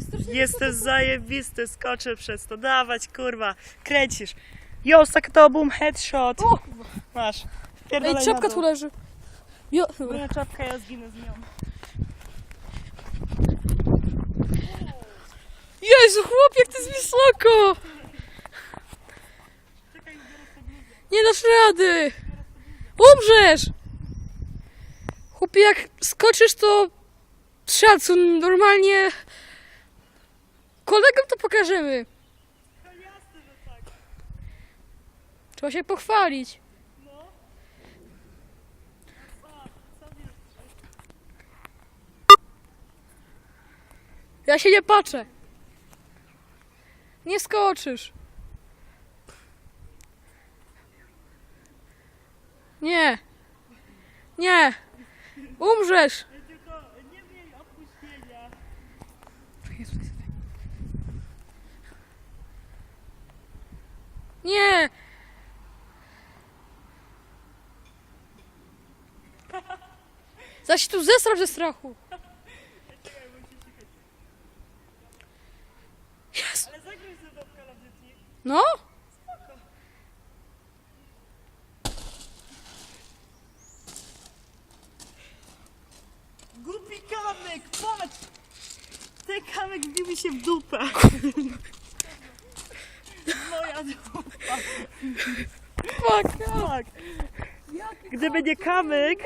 jest strasznie Jesteś zajebisty, skoczę przez to. Dawać, kurwa, kręcisz. Yo, tak to boom, headshot. O, kurwa. Masz. Ej, Pierdolaj czapka na tu dół. leży. Jo, Moja czapka, ja zginę z nią. Jezu, chłop, jak to jest wysoko! Nie dasz rady! Umrzesz! Chłopie, jak skoczysz, to szacun, normalnie... Kolegom to pokażemy. Trzeba się pochwalić. Ja się nie patrzę. Nie skoczysz. Nie. Nie. Umrzesz. Tylko nie miej opóźnienia. Nie. Zaś tu zesrał ze strachu. Jezu. Ale ze of Duty. No? Głupi kamyk, patrz! Ten kamyk wbił mi się w dupę. Moja dupa. Fuck. Tak. Gdyby nie kamyk,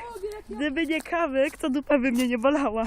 gdyby nie kamyk, to dupa by mnie nie bolała.